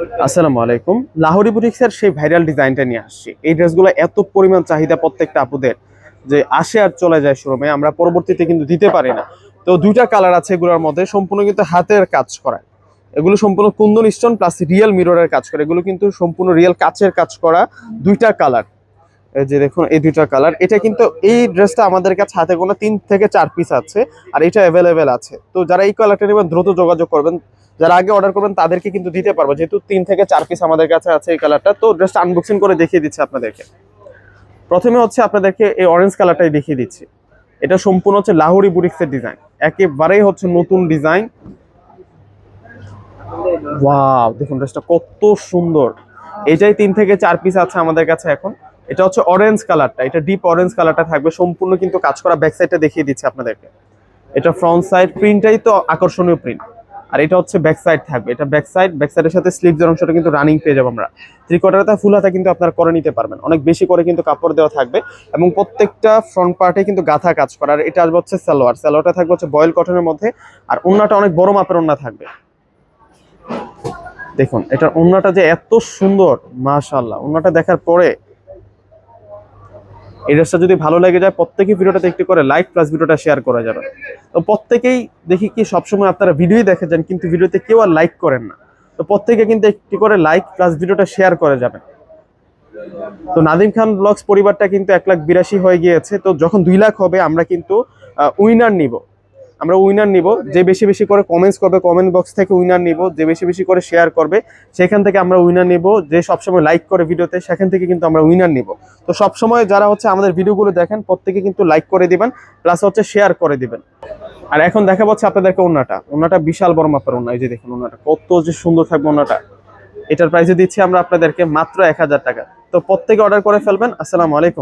আসসালামু আলাইকুম। লাহোরি বুটিক্সের সেই ভাইরাল ডিজাইনটা নিয়ে আসছি। এই ড্রেসগুলো এত পরিমাণ চাহিদা প্রত্যেকটা আপুদের যে আসে আর চলে যায় শোরুমে, আমরা পরবর্তীতে কিন্তু দিতে পারি না। তো দুইটা কালার আছে এগুলোর মধ্যে, সম্পূর্ণ কিন্তু হাতের কাজ করা। এগুলো সম্পূর্ণ কুন্দন স্টোন প্লাস রিয়েল মিররের কাজ করা। এগুলো কিন্তু সম্পূর্ণ রিয়েল কাচের কাজ করা দুইটা কালার। এই যে দেখুন, এই দুইটা কালার। এটা কিন্তু এই ড্রেসটা আমাদের কাছে হাতে কোনো তিন থেকে চার পিস আছে, আর এটা অ্যাভেলেবেল আছে। তো যারা এই কালারটা নেবেন, দ্রুত যোগাযোগ করবেন। যারা আগে অর্ডার করবেন, তাদেরকে কিন্তু দিতে পারব। যেহেতু তিন থেকে চার পিস আমাদের কাছে আছে এই কালারটা তো জাস্ট আনবক্সিং করে দেখিয়ে দিচ্ছি আপনাদেরকে। প্রথমে হচ্ছে আপনাদেরকে এই অরেঞ্জ কালারটাই দেখিয়ে দিচ্ছি। এটা সম্পূর্ণ হচ্ছে লাহোরি বুটিক্সের ডিজাইন একেবারেই হচ্ছে নতুন ডিজাইন ওয়াও দেখুন ড্রেসটা কত সুন্দর। এটাই তিন থেকে চার পিস আছে আমাদের কাছে এখন। এটা হচ্ছে অরেঞ্জ কালারটা এটা ডিপ অরেঞ্জ কালারটা থাকবে। সম্পূর্ণ কিন্তু কাজ করা ব্যাক সাইডটা দেখিয়ে দিচ্ছি আপনাদেরকে। এটা ফ্রন্ট সাইড প্রিন্টটাই তো আকর্ষণীয় প্রিন্ট আর এটা হচ্ছে ব্যাক সাইড থাকবে। এটা ব্যাক সাইড ব্যাক সাইডের সাথে স্লিভসের অংশটা কিন্তু রানিং পেয়ে যাব আমরা। থ্রি কোয়ার্টারটা ফুল হাতা কিন্তু আপনারা করে নিতে পারবেন। অনেক বেশি করে কিন্তু কাপড় দেওয়া থাকবে এবং প্রত্যেকটা ফ্রন্ট পার্টে কিন্তু গাথা কাজ করা। আর এটা আসবে হচ্ছে সালোয়ার। সালোয়ারটা থাকবে হচ্ছে বয়েল কটনের মধ্যে। আর ওন্নাটা অনেক বড় মাপের ওন্না থাকবে। দেখুন, এটার ওন্নাটা যে এত সুন্দর, মাশাআল্লাহ। ওন্নাটা দেখার পরে এই ড্রেসটা যদি ভালো লেগে যায়, প্রত্যেকেই ভিডিওটাতে দেখতে করে লাইক প্লাস ভিডিওটা শেয়ার করা যাবে। তো প্রত্যেকেই দেখি কি সবসময় আপনারা ভিডিওই দেখে যান, কিন্তু ভিডিওতে কেউ আর লাইক করেন না। তো প্রত্যেকে কিন্তু একটি করে লাইক প্লাস ভিডিওটা শেয়ার করে যাবেন তো নাদিম খান ব্লগস পরিবারটা কিন্তু এক লাখ বিরাশি হয়ে গিয়েছে। তো যখন দুই লাখ হবে, আমরা কিন্তু উইনার নিব। আমরা উইনার নিব। যে বেশি বেশি করে কমেন্টস করবে কমেন্ট বক্স থেকে উইনার নিব। যে বেশি বেশি করে শেয়ার করবে, সেখান থেকে আমরা উইনার নিব। যে সবসময় লাইক করে ভিডিওতে সেখান থেকে কিন্তু আমরা উইনার নিব। তো সবসময় যারা হচ্ছে আমাদের ভিডিওগুলো দেখেন, প্রত্যেকে কিন্তু লাইক করে দিবেন প্লাস হচ্ছে শেয়ার করে দিবেন। আর এখন দেখা পাচ্ছে আপনাদেরকে ওনাটা ওনাটা বিশাল বড় মাপের ওনা এই যে দেখুন ওনাটা কত যে সুন্দর থাকবে ওনাটা এটার প্রাইসে দিচ্ছি আমরা আপনাদেরকে মাত্র এক হাজার টাকা। তো প্রত্যেকে অর্ডার করে ফেলবেন। আসসালামু আলাইকুম।